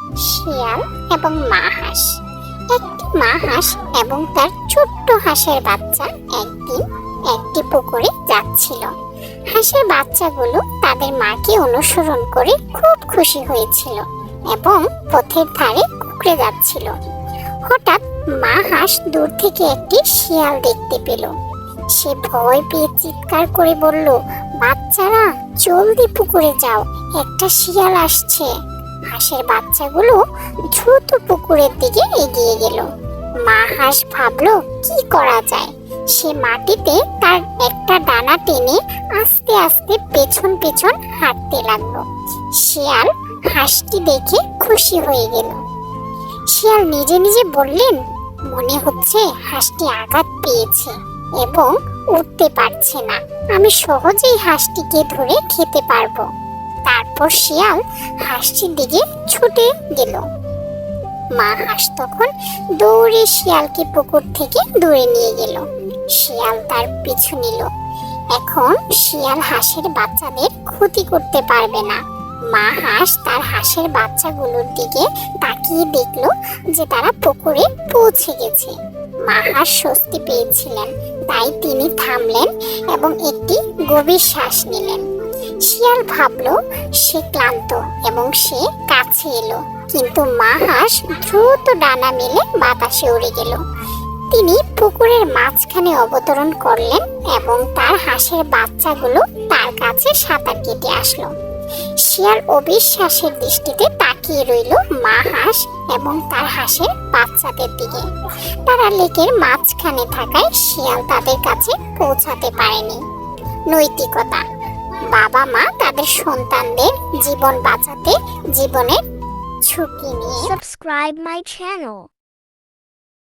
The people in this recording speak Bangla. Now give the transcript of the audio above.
শিয়াল এবং মা হাঁস একটি মা হাঁস এবং তার ছোট্ট হাঁসের বাচ্চা একদিন একটি পুকুরে যাচ্ছিল। হাঁসের বাচ্চাগুলো তাদের মাকে অনুসরণ করে খুব খুশি হয়েছিল এবং পথের ধারে কুকড়ে যাচ্ছিল। হঠাৎ মা হাঁস দূর থেকে একটি শিয়াল দেখতে পেল। সে ভয় পেয়ে চিৎকার করে বলল, বাচ্চারা, জলদি পুকুরে যাও, একটা শিয়াল আসছে। হাঁসের বাচ্চাগুলো দ্রুত পুকুরের দিকে এগিয়ে গেল। মা হাঁস ভাবলো, কি করা যায়? সে মাটিতে তার একটা ডানা টেনে আস্তে আস্তে পেছন পেছন হাঁটতে লাগল। শিয়াল হাঁসটি দেখে খুশি হয়ে গেল। শিয়াল নিজে নিজে বললেন, মনে হচ্ছে হাঁসটি আঘাত পেয়েছে এবং উঠতে পারছে না। আমি সহজেই হাঁসটিকে ধরে খেতে পারব। তারপর শিয়াল হাঁসটির দিকে ছুটে গেল। মা হাঁস তখন দৌড়ে শিয়ালকে পুকুর থেকে দূরে নিয়ে গেল। শিয়াল তার পিছু নিল। এখন শিয়াল হাঁসের বাচ্চাদের ক্ষতি করতে পারবে না। মা হাঁস তার হাঁসের বাচ্চাগুলোর দিকে তাকিয়ে দেখল যে তারা পুকুরে পৌঁছে গেছে। মা হাঁস স্বস্তি পেয়েছিলেন। তাই তিনি থামলেন এবং একটি গভীর শ্বাস নিলেন। শিয়াল ভাবল, সে ক্লান্ত এবং সে কাছে এলো। কিন্তু মা হাঁস দ্রুত ডানা মেলে বাতাসে উড়ে গেল। তিনি পুকুরের মাঝখানে অবতরণ করলেন এবং তার হাঁসের বাচ্চাগুলো তার কাছে সাঁতার কেটে আসলো। শিয়াল অবিশ্বাসের দৃষ্টিতে তাকিয়ে রইল মা হাঁস এবং তার হাঁসের বাচ্চাদের দিকে। তারা লেকের মাঝখানে থাকায় শিয়াল তাদের কাছে পৌঁছাতে পারেনি। নৈতিকতা। বাবা মা তাদের সন্তানদের জীবন বাঁচাতে জীবনের ঝুঁকি নিয়ে। Subscribe my channel.